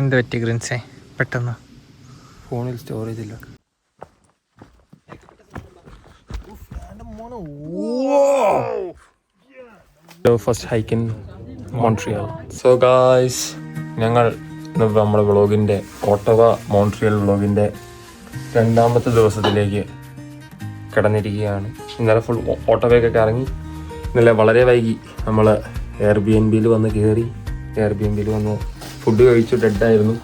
എന്ത് പറ്റി ഗ്രിൻസേ പെട്ടെന്ന്? ഫോണിൽ സ്റ്റോറേജ് ഇല്ല first hike in Montreal so guys ഞങ്ങൾ ഇന്ന് നമ്മുടെ വ്ളോഗിന്റെ ഓട്ടവ മോൺട്രിയൽ വ്ളോഗിന്റെ രണ്ടാമത്തെ ദിവസത്തിലേക്ക് കിടന്നിരിക്കുകയാണ്. ഇന്നലെ ഫുൾ ഓട്ടോവയൊക്കെ ഇറങ്ങി. ഇന്നലെ വളരെ വൈകി. നമ്മൾ എയർ ബി എൻ ബിയിൽ വന്ന് കയറി എയർ ബി എൻ ബിയിൽ വന്ന് ഫുഡ് കഴിച്ചു ഡെഡായിരുന്നു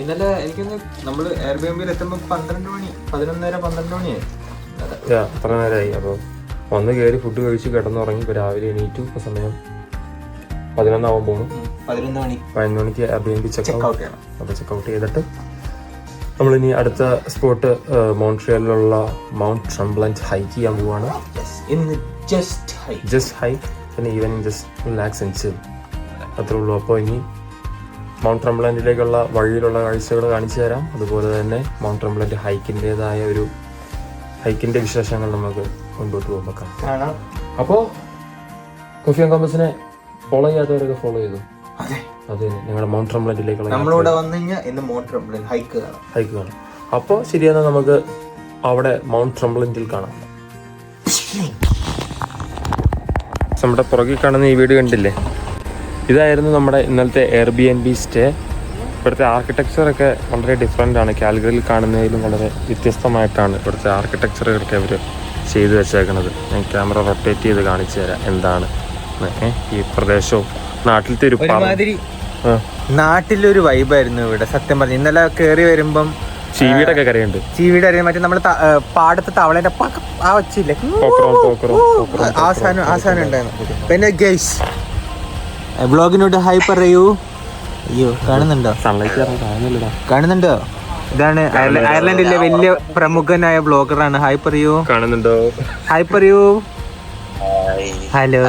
ഇന്നലെ എനിക്കൊന്ന് നമ്മൾ എയർബിഎംബിയിൽ എത്തുമ്പോൾ പന്ത്രണ്ട് മണി പതിനൊന്നര പന്ത്രണ്ട് മണിയായി. അത്ര നേരമായി അപ്പോൾ വന്ന് കയറി ഫുഡ് കഴിച്ച് കിടന്നുറങ്ങി. ഇപ്പോൾ രാവിലെ എണീറ്റു. ഇപ്പോൾ സമയം പതിനൊന്നാവാൻ പോണു പതിനൊന്ന് മണി. പതിനൊന്ന് മണിക്ക് എയർബിഎൻബി ചെക്ക് ഔട്ട് ചെയ്യണം. അപ്പോൾ ചെക്ക് ഔട്ട് ചെയ്തിട്ട് നമ്മളിനി അടുത്ത സ്പോട്ട് മോൺട്രിയലിലുള്ള മൗണ്ട് ട്രംബ്ലന്റ് ഹൈക്ക് ചെയ്യാൻ പോവാണ്. ഇന്ന് ജസ്റ്റ് ഹൈ ജസ്റ്റ് ഹൈക്ക് പിന്നെ even just relax and chill അത്രേ ഉള്ളൂ. അപ്പോൾ ഇനി മൗണ്ട് ട്രംബ്ലൻഡിലേക്കുള്ള വഴിയിലുള്ള കാഴ്ചകൾ കാണിച്ചു തരാം. അതുപോലെ തന്നെ മൗണ്ട് ട്രംബ്ലൻഡ് ഹൈക്കിന്റെതായ ഒരു ഹൈക്കിന്റെ വിശേഷങ്ങൾ നമുക്ക് മുൻപോട്ട് പോകുമ്പോൾ കാണാം. അപ്പോൾ കൊഫി കോമ്പസിനെ ഫോളോ ചെയ്യാത്തവരൊക്കെ ഫോളോ ചെയ്തു. അതെ. അതെ നിങ്ങളുടെ ഞങ്ങളുടെ മൗണ്ട് ട്രംബ്ലൻഡിലേക്കുള്ള നമ്മളിവിടെ വന്നു കഴിഞ്ഞാൽ ഇന്ന് മോട്ടർ ഹൈക്ക് കാണാം. ഹൈക്ക് കാണാം. അപ്പോൾ ശരിയെന്നാൽ നമുക്ക് അവിടെ മൗണ്ട് ട്രംബ്ലൻഡിൽ കാണാം. നമ്മുടെ പുറകിൽ കാണുന്ന ഈ വീട് കണ്ടില്ലേ? ഇതായിരുന്നു നമ്മുടെ ഇന്നലത്തെ air B N B stay ഇവിടുത്തെ ആർക്കിടെക്ചറൊക്കെ വളരെ ഡിഫറെന്റ് ആണ്. കാൽഗറിയിൽ കാണുന്നതിലും വളരെ വ്യത്യസ്തമായിട്ടാണ് ഇവിടുത്തെ ആർക്കിടെക്ചറുകളൊക്കെ അവർ ചെയ്തു വെച്ചേക്കുന്നത് ഞാൻ ക്യാമറ റൊട്ടേറ്റ് ചെയ്ത് കാണിച്ചു തരാം എന്താണ്. ഈ പ്രദേശവും നാട്ടിലത്തെ ഒരു നാട്ടിലൊരു വൈബായിരുന്നു ഇവിടെ. സത്യം പറഞ്ഞു. ഇന്നലെ കയറി വരുമ്പം ചീവീടൊക്കെ കരയുണ്ട്. ചീവിയുടെ അറിയാൻ മറ്റേ ഏ, പാടത്തെ തവളേന്റെ ആ വച്ചില്ലേ ആ സാധനം ആ സാധനം ഉണ്ടായിരുന്നു. പിന്നെ ഗൈസ് ബ്ലോഗിനോട് ഹൈ പറയൂ. അയ്യോ കാണുന്നുണ്ടോ? കാണുന്നുണ്ടോ? ഇതാണ് അയർലൻഡിലെ വലിയ പ്രമുഖനായ ബ്ലോഗറാണ് ഹായ് പറയൂ. കാണുന്നുണ്ടോ? ഹായ് പറയൂ. ഹലോ.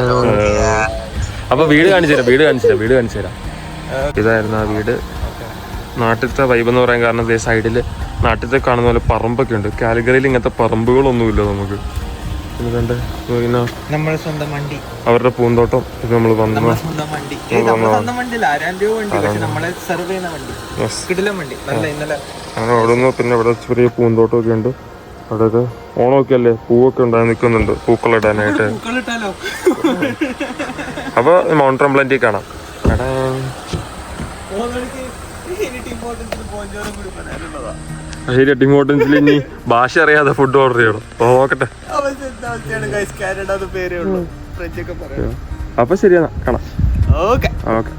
അപ്പൊ വീട് കാണിച്ചു തരാം വീട് കാണിച്ചു തരാം വീട് കാണിച്ചു തരാം. ഇതായിരുന്നു ആ വീട്. നാട്ടിലത്തെ വൈബ് എന്ന് പറയാൻ കാരണം സൈഡിൽ നാട്ടിലത്തെ കാണുന്ന പോലെ പറമ്പൊക്കെ ഉണ്ട്. കാലിഗറിയിൽ ഇങ്ങനത്തെ പറമ്പുകളൊന്നുമില്ല നമുക്ക്. പിന്നെ കണ്ട് നമ്മൾ സ്വന്തം വണ്ടി. അവരുടെ പൂന്തോട്ടം. ഇത് നമ്മൾ വന്നു സ്വന്തം വണ്ടി. സ്വന്തം വണ്ടി ആരാം രൂപ വണ്ടി പക്ഷെ നമ്മളെ സെർവ് ചെയ്യുന്ന വണ്ടി. കിടിലം വണ്ടി. നല്ല ഇന്നലെ അങ്ങനെ അവിടെ നിന്ന് പിന്നെ ഇവിടെ ചെറിയ പൂന്തോട്ടമൊക്കെ ഉണ്ട്. അവിടെയൊക്കെ ഓണമൊക്കെ അല്ലേ? പൂവൊക്കെ ഉണ്ടായി നിൽക്കുന്നുണ്ട്. പൂക്കളിടാനായിട്ട് ഇടാനായിട്ട്. അപ്പോൾ മൗണ്ട് ട്രംബ്ലന്റിൽ കാണാം. എടാ. ശരി ടിമോട്ടൻസിൽ ഇനി ഭാഷ അറിയാതെ ഫുഡ് ഓർഡർ ചെയ്യണം. അപ്പൊ നോക്കട്ടെ. കാനഡ പേരേ ഉള്ളൂ. ഫ്രഞ്ച് ഒക്കെ പറയാം അപ്പൊ ശരിയാ കാണാം. ഓക്കെ ഓക്കെ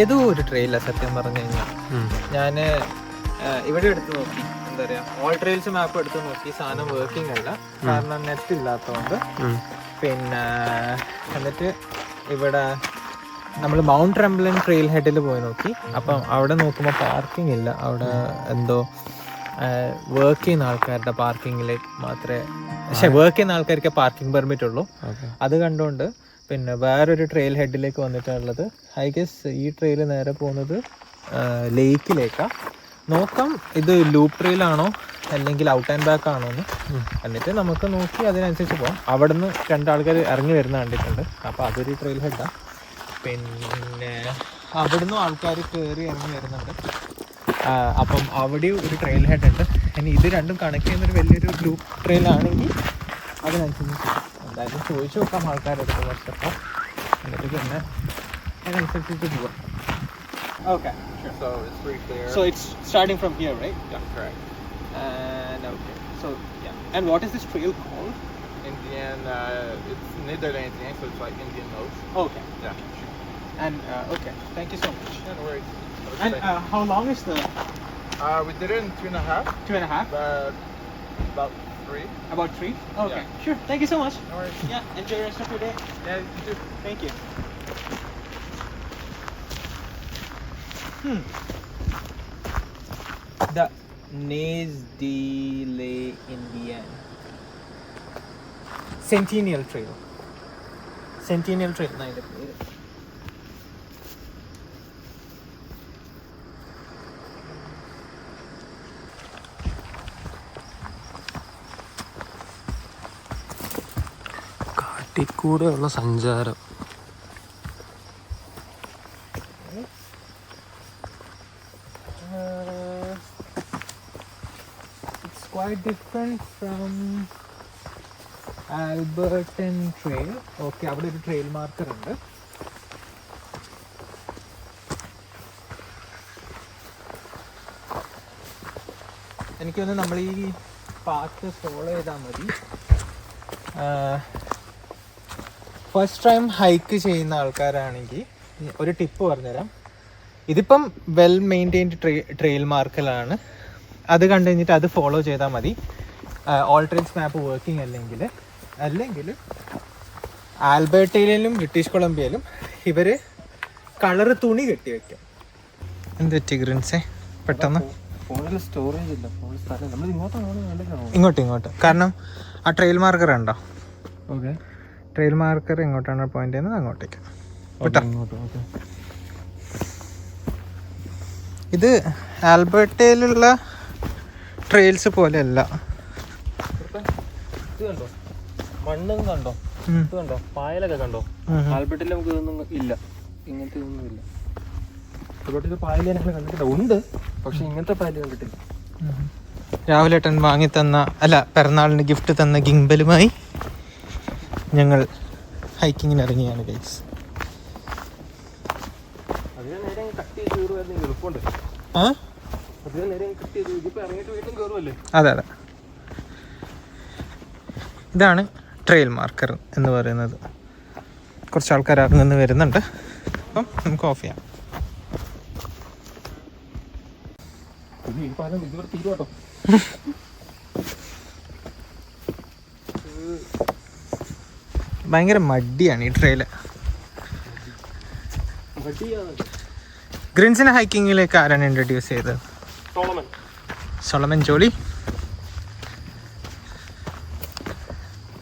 ഏതോ ഒരു ട്രെയില സത്യം പറഞ്ഞു കഴിഞ്ഞാൽ ഞാൻ ഇവിടെ എടുത്ത് നോക്കി. എന്താ പറയാ ഓൾ ട്രെയിൽസ് മാപ്പ് എടുത്ത് നോക്കി. സാധനം വർക്കിംഗ് അല്ല. കാരണം നെറ്റ് ഇല്ലാത്തതുകൊണ്ട് പിന്നെ എന്നിട്ട് ഇവിടെ നമ്മൾ മൗണ്ട് ട്രംബ്ലൻ ട്രെയിൽ ഹെഡിൽ പോയി നോക്കി. അപ്പം അവിടെ നോക്കുമ്പോൾ പാർക്കിംഗ് ഇല്ല. അവിടെ എന്തോ വർക്ക് ചെയ്യുന്ന ആൾക്കാരുടെ പാർക്കിങ്ങിൽ മാത്രമേ പക്ഷെ വർക്ക് ചെയ്യുന്ന ആൾക്കാർക്ക് പാർക്കിംഗ് പെർമിറ്റ് ഉള്ളൂ. അത് കണ്ടുകൊണ്ട് പിന്നെ വേറൊരു ട്രെയിൽ ഹെഡിലേക്ക് വന്നിട്ടുള്ളത് ഐ ഗെസ് ഈ ട്രെയിൽ നേരെ പോകുന്നത് ലേക്കിലേക്കാണ് നോക്കാം ഇത് ലൂപ്പ് ട്രെയിലാണോ അല്ലെങ്കിൽ ഔട്ട് ആൻഡ് ബാക്ക് ആണോ എന്ന്. എന്നിട്ട് നമുക്ക് നോക്കി അതിനനുസരിച്ച് പോകാം അവിടെ നിന്ന് രണ്ടാൾക്കാർ ഇറങ്ങി വരുന്ന കണ്ടിട്ടുണ്ട്. അപ്പോൾ അതൊരു ട്രെയിൽ ഹെഡാണ് പിന്നെ അവിടുന്ന് ആൾക്കാർ കയറി ഇറങ്ങി വരുന്നുണ്ട്. അപ്പം അവിടെയും ഒരു ട്രെയിൽ ഹെഡ് ഉണ്ട്. ഇനി ഇത് രണ്ടും കണക്ട് ചെയ്യുന്നൊരു വലിയൊരു ഗ്രൂപ്പ് ട്രെയിലാണെങ്കിൽ അതിനനുസരിച്ച് എന്തായാലും ചോദിച്ചു നോക്കാം ആൾക്കാരുടെ അടുത്ത് കുറച്ചപ്പോൾ എന്നിട്ട് പിന്നെ അതിനനുസരിച്ചിട്ട് പോവാം okay So it's pretty clear. So it's starting from here, right? yeah, correct. And okay. So yeah. And what is this trail called? Indian, uh, it's Netherlands, so it's like Indian notes. Okay. Yeah. And uh, okay. Thank you so much. Yeah, no worries. And uh, how long is the uh, we did it in two and a half, two and a half? but about three. About three? Okay. Yeah. Sure. Thank you so much. No worries. Yeah. Enjoy the rest of your day. Yeah, you too. Thank you. Hmm. The Nez de la Indian Centennial Trail. Centennial Trail എന്നാ കൂടെയുള്ള സഞ്ചാരം. Uh, quite different from Alberton Trail. Okay അവിടെ ഒരു trail marker ഉണ്ട്. എനിക്ക് തോന്നുന്നു നമ്മൾ ഈ പാത്ത് ഫോളോ ചെയ്താൽ മതി ഫസ്റ്റ് ടൈം ഹൈക്ക് ചെയ്യുന്ന ആൾക്കാരാണെങ്കിൽ ഒരു ടിപ്പ് പറഞ്ഞുതരാം. ഇതിപ്പം വെൽ മെയിന്റെയിൻഡ് ട്രെയിൽ മാർക്കിലാണ് അത് കണ്ടു കഴിഞ്ഞിട്ട് അത് ഫോളോ ചെയ്താൽ മതി. ഓൾ ട്രെയിൻസ് മാപ്പ് വർക്കിംഗ് അല്ലെങ്കിൽ അല്ലെങ്കിൽ ആൽബർട്ടയിലും ബ്രിട്ടീഷ് കൊളംബിയയിലും ഇവർ കളർ തുണി കെട്ടി വെക്കും. എന്ത് പറ്റി ഗ്രിൻസേ? പെട്ടെന്ന്? സ്റ്റോറേജ് ഇല്ല. ഇങ്ങോട്ട് ഇങ്ങോട്ട്. കാരണം ആ ട്രെയിൽ മാർക്കർ ഉണ്ടോ ഓക്കെ ട്രെയിൽ മാർക്കർ എങ്ങോട്ടാണ് പോയിന്റ് ചെയ്യുന്നത്? അങ്ങോട്ടേക്ക്. ഇത് ആൽബർട്ടയിലുള്ള ട്രെയിൽസ് പോലെയല്ല. മണ്ണും കണ്ടോ? ഇത് കണ്ടോ? പായലൊക്കെ കണ്ടോ. ആൽബർട്ടിൽ നമുക്ക് ഇതൊന്നും ഇല്ല. ഇങ്ങനത്തെ ഇതൊന്നും ഇല്ല. ആൽബർട്ടിൽ പായൽ ഞങ്ങൾ കണ്ടിട്ടില്ല. ഉണ്ട് പക്ഷെ ഇങ്ങനത്തെ പായൽ കണ്ടിട്ടില്ല. രാഹുലേട്ടൻ വാങ്ങി തന്ന അല്ല പിറന്നാളിന് ഗിഫ്റ്റ് തന്ന ഗിംബലുമായി ഞങ്ങൾ ഹൈക്കിങ്ങിന് ഇറങ്ങിയാണ് ഗൈസ് അതെ അതെ. ഇതാണ് ട്രെയിൽ മാർക്കർ എന്ന് പറയുന്നത്. കുറച്ച് ആൾക്കാർ നിന്ന് വരുന്നുണ്ട്. അപ്പം നമുക്ക് ഓഫ് ചെയ്യാം. ഈ പാലം ഇതുവരെ തീരുവാട്ടോ. ഭയങ്കര മടിയാണ് ഈ വട്ടിയാണ് ഗ്രിൻസിനെ ഹൈക്കിങ്ങിലേക്ക് ആരാണ് ഇൻട്രൊഡ്യൂസ് ചെയ്തത്? Solomon Jolly.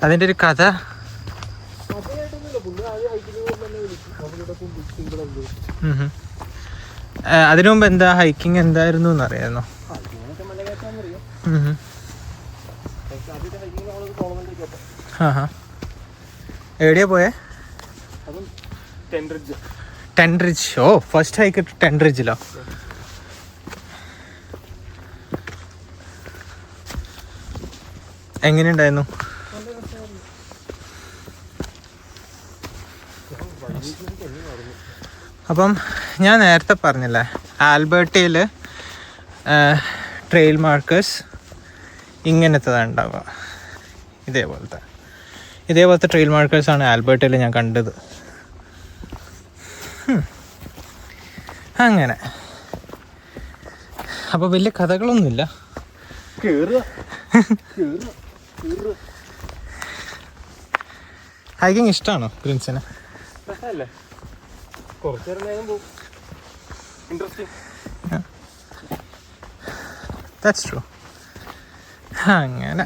അതിന്റെ ഒരു കഥ. അതിനു മുമ്പ് എന്താ ഹൈക്കിങ് എന്തായിരുന്നു എന്നറിയാമോ? ആ ഹാ എവിടെയാ പോയേ? ടെൻ ടെൻറിജ് ഓ ഫസ്റ്റ് ഹൈക്ക് ടെൻറിജിലോ എങ്ങനെയുണ്ടായിരുന്നു? അപ്പം ഞാൻ നേരത്തെ പറഞ്ഞില്ലേ ആൽബർട്ടയിൽ ട്രെയിൽ മാർക്കേഴ്സ് ഇങ്ങനത്തതാണ് ഉണ്ടാവുക. ഇതേപോലത്തെ. ഇതേപോലത്തെ ട്രെയിൽ മാർക്കേഴ്സാണ് ആൽബർട്ടയിൽ ഞാൻ കണ്ടത്. അങ്ങനെ. അപ്പോൾ വലിയ കഥകളൊന്നുമില്ല. ഹൈക്കിങ് ഇഷ്ടമാണോ പ്രിൻസിന്? ദാറ്റ്സ് നേരം അങ്ങനെ.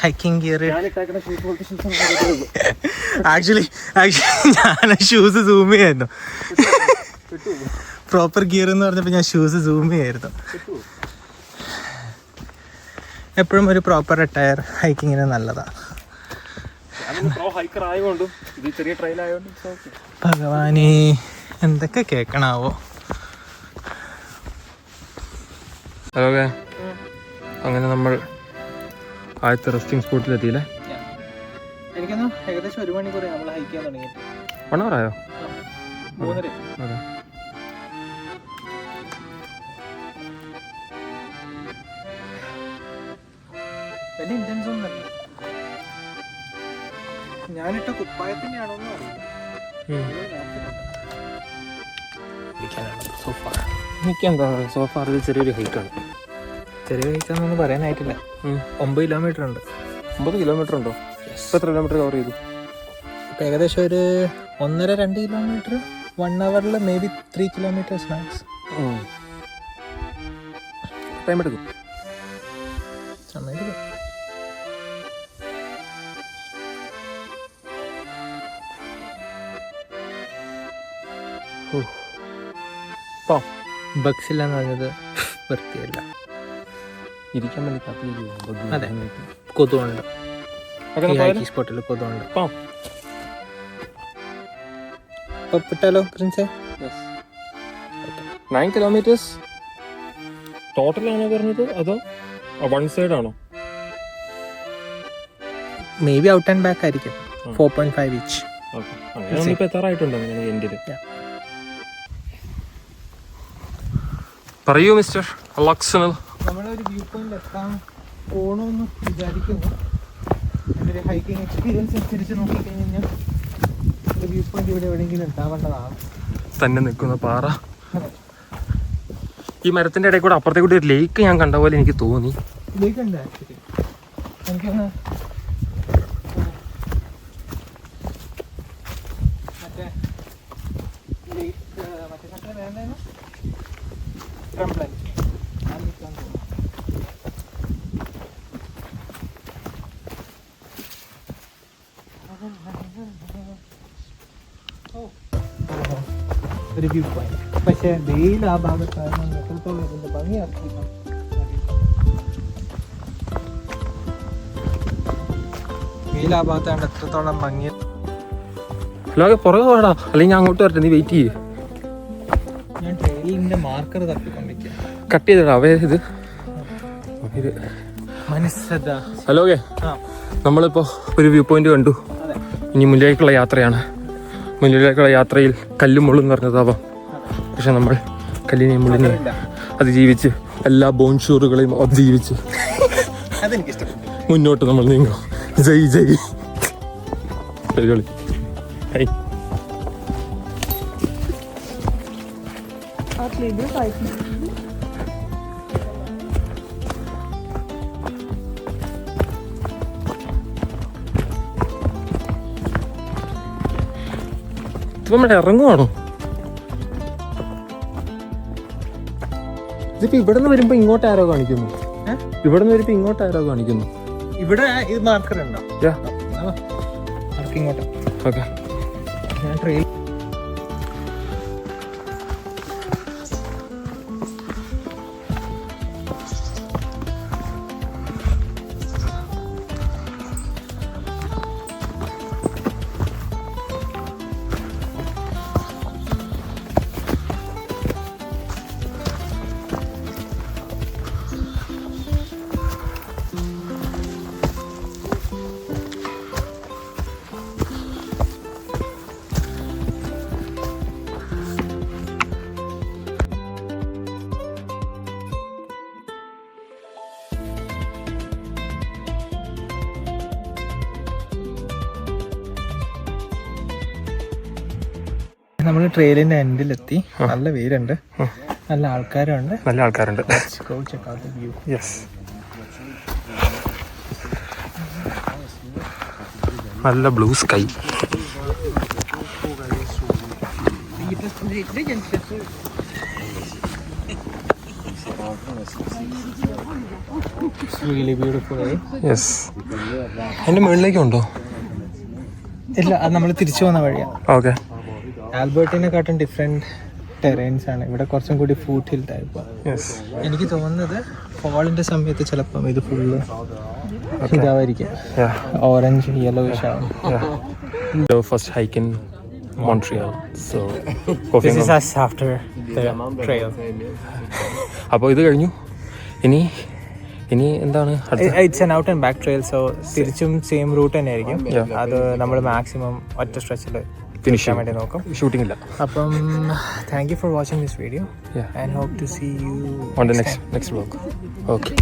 ഹൈക്കിംഗ് ഗിയർ ആക്ച്വലി ആക്ച്വലി ഞാൻ ഷൂസ് സൂം ചെയ്യായിരുന്നു. പ്രോപ്പർ ഗിയർ എന്ന് പറഞ്ഞപ്പോൾ ഞാൻ ഷൂസ് സൂം ചെയ്യായിരുന്നു. എപ്പോഴും ഒരു പ്രോപ്പർ അറ്റയർ ഹൈക്കിങ്ങിന് നല്ലതാണ് ഭഗവാനെ എന്തൊക്കെ കേൾക്കണാവോ ഹലോ ഓക്കെ അങ്ങനെ നമ്മൾ ആദ്യത്തെ റെസ്റ്റിംഗ് സ്പോട്ടിലെത്തിയില്ലേ എനിക്കൊന്നും ഏകദേശം ഒരു മണിക്കൂർ നമ്മൾ ഹൈക്ക് ചെയ്യാൻ തുടങ്ങിയിട്ട് വൺ അവർ ആയോ? മൂന്നര. അതെ. വലിയ ഇന്റൻസ് ഒന്നല്ല ഞാനിട്ട കുപ്പായത്തിന്റെ ആണോന്ന് അറിയില്ല എനിക്കെന്താ സോഫാർ ഇത് ചെറിയൊരു ഹൈക്കാണ് ചെറിയ ഹൈക്കാണെന്നൊന്നും പറയാനായിട്ടില്ല. ഒമ്പത് കിലോമീറ്റർ ഉണ്ട്. ഒമ്പത് കിലോമീറ്റർ ഉണ്ടോ? എത്ര കിലോമീറ്റർ കവർ ചെയ്തു? ഇപ്പൊ ഏകദേശം ഒരു ഒന്നര രണ്ട് kilometre one അവറിൽ maybe three kilometres max time എടുക്കും. പോ. ബഗ്സ് ഇല്ല എന്ന് പറഞ്ഞത് വൃത്തിയല്ല. ഇരിക്കാൻ വേണ്ടി കാത്തിരിക്കും. അതെ. കൊതുണ്ട് ഈ ഹൈക്കിംഗ് സ്പോട്ടിൽ കൊതുണ്ട് പോ. അപ്പൊ വിട്ടാലോ പ്രിൻസേ? നയൻ കിലോമീറ്റേഴ്സ് ടോട്ടൽ ആണോ പറഞ്ഞത്? അതോ വൺ സൈഡ് ആണോ? May be out and back ആയിരിക്കും. ഫോർ പോയിന്റ് ഫൈവ് ഇച്ച് എത്താറായിട്ടുണ്ട് അങ്ങനെ എൻഡിൽ പറയൂ മിസ്റ്റർ അലക്സണൽ നമ്മളൊരു വ്യൂ പോയിന്റ് എത്താൻ പോകണമെന്ന് വിചാരിക്കുന്നു. എന്റെ ഒരു ഹൈക്കിംഗ് എക്സ്പീരിയൻസ് അനുസരിച്ച് നോക്കിക്കഴിഞ്ഞാൽ ഒരു വ്യൂ പോയിന്റ് ഇവിടെ എവിടെയെങ്കിലും എത്താവേണ്ടതാണ് തന്നെ നിൽക്കുന്ന പാറ. ഈ മരത്തിന്റെ ഇടയിൽ കൂടെ അപ്പുറത്തെ കൂടി ഒരു ലേക്ക് ഞാൻ കണ്ട പോലെ എനിക്ക് തോന്നി. ഇതിലേക്കുണ്ട് ആക്ച്വലി എനിക്കൊന്ന് Tremblant. ഒരു വ്യൂ പോയിന്റ് പക്ഷേ വെയിൽ ആ ഭാഗത്തായിരുന്നു എത്രത്തോളം ഇതിന്റെ ഭംഗിയാക്കിയിരുന്നു വെയിൽ ആ ഭാഗത്താണ്ട് എത്രത്തോളം ഭംഗി പുറകെ പോടാ. അല്ലെങ്കിൽ ഞാൻ അങ്ങോട്ട് വരട്ടെ നീ വെയിറ്റ് ചെയ്യേ. ഞാൻ ട്രെയിലിന്റെ മാർക്കർ തപ്പിക്കൊണ്ടിരിക്കുക കട്ട് ചെയ്തിടാ അവേ ഇത്. Hello okay. ആ. നമ്മളിപ്പോൾ ഒരു വ്യൂ പോയിന്റ് കണ്ടു. ഇനി മുന്നിലേക്കുള്ള യാത്രയാണ്. മുന്നിലേക്കുള്ള യാത്രയിൽ കല്ലും മുള്ളും നിറഞ്ഞതാവാം. പക്ഷെ നമ്മൾ കല്ലിനെയും മുള്ളിനെയും അതിജീവിച്ച് എല്ലാ ബോൺഷൂറുകളെയും അതിജീവിച്ച് മുന്നോട്ട് നമ്മൾ നീങ്ങും. ജയ് ജയ്. അടിപൊളി ഹൈ ഇത് നമ്മൾ ഇറങ്ങുവാണോ? ഇതിപ്പോ ഇവിടെ നിന്ന് വരുമ്പോ ഇങ്ങോട്ട് ആരോ കാണിക്കുന്നു? ഇവിടെ നിന്ന് വരുമ്പോ ഇങ്ങോട്ട് ആരോ കാണിക്കുന്നു. ഇവിടെ ഇത് മാർക്കർ ഉണ്ടോ? ഇങ്ങോട്ട്. ഓക്കെ. ഞാൻ ട്രെയിൽ നമ്മൾ ട്രെയിലിന്റെ എൻഡിലെത്തി നല്ല വെയിലുണ്ട്. നല്ല ആൾക്കാരുണ്ട്. നല്ല ആൾക്കാരുണ്ട്. യെസ് നല്ല ബ്ലൂ സ്കൈ അതിന്റെ മുകളിലേക്കുണ്ടോ? ഇല്ല അത് നമ്മൾ തിരിച്ചു പോകുന്ന വഴിയാ. ഓക്കെ ആൽബർട്ടിനെക്കാട്ടും ഡിഫറെന്റ് ടെറൈൻസ് ആണ്. ഇവിടെ കുറച്ചും കൂടി ഫൂട്ട് ഹിൽ ടൈപ്പ് എനിക്ക് തോന്നുന്നത് ഫോളിന്റെ സമയത്ത് ചിലപ്പം ഇത് ഫുള്ള് ഇതാവായിരിക്കും. ഓറഞ്ച് യെല്ലോ ആവും first hike in Montreal so This is us after the trail. അപ്പോൾ ഇത് കഴിഞ്ഞു. ഇനി ഇനി എന്താണ് അടുത്ത? It's an out and back trail so തിരിച്ചും സെയിം റൂട്ട് തന്നെ ആയിരിക്കും അത് നമ്മൾ മാക്സിമം ഒറ്റ സ്ട്രെച്ചിൽ ഫിനിഷ് ചെയ്യാൻ വേണ്ടി നോക്കും. ഷൂട്ടിംഗ് ഇല്ല. അപ്പം thank you for watching this video. And hope to see you on the next next blog okay